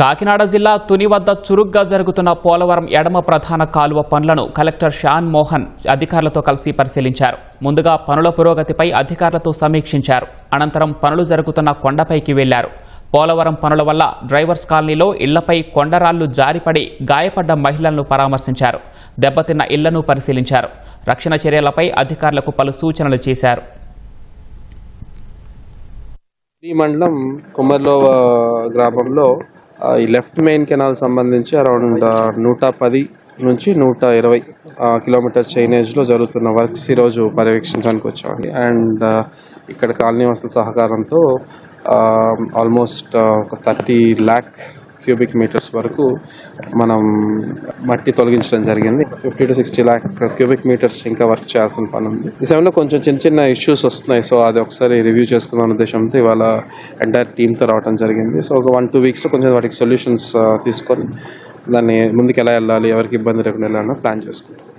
కాకినాడ జిల్లా తుని వద్ద చురుగ్గా జరుగుతున్న పోలవరం ఎడమ ప్రధాన కాలువ పనులను కలెక్టర్ షాన్ మోహన్ అధికారులతో కలిసి పరిశీలించారు. ముందుగా పనుల పురోగతిపై అధికారులతో సమీక్షించారు. అనంతరం పనులు జరుగుతున్న కొండపైకి వెళ్ళారు. పోలవరం పనుల వల్ల డ్రైవర్స్ కాలనీలో ఇళ్ళపై కొండరాళ్ళు జారిపడి గాయపడ్డ మహిళలను పరామర్శించారు. దెబ్బతిన్న ఇళ్ళను పరిశీలించారు. రక్షణ చర్యలపై అధికారులకు పలు సూచనలు చేశారు. ఈ మండలం కుమ్మర్లో గ్రామంలో ఈ లెఫ్ట్ మెయిన్ కెనాల్ సంబంధించి అరౌండ్ నూట పది నుంచి నూట ఇరవై కిలోమీటర్ చైనేజ్లో జరుగుతున్న వర్క్స్ ఈరోజు పర్యవేక్షించడానికి వచ్చామండి. అండ్ ఇక్కడ కాలనీ వసతుల సహకారంతో ఆల్మోస్ట్ ఒక థర్టీ ల్యాక్ క్యూబిక్ మీటర్స్ వరకు మనం మట్టి తొలగించడం జరిగింది. Fifty to sixty lakh cubic metres ఇంకా వర్క్ చేయాల్సిన పని ఉంది. ఈ సమయంలో కొంచెం చిన్న చిన్న ఇష్యూస్ వస్తున్నాయి. సో అది ఒకసారి రివ్యూ చేసుకుందాం ఉద్దేశంతో ఇవాళ ఎంటైర్ టీమ్తో రావడం జరిగింది. సో ఒక వన్ టూ వీక్స్లో కొంచెం వాటికి సొల్యూషన్స్ తీసుకొని దాన్ని ముందుకు ఎలా వెళ్ళాలి ఎవరికి ఇబ్బంది లేకుండా వెళ్ళాలని ప్లాన్ చేసుకుంటాం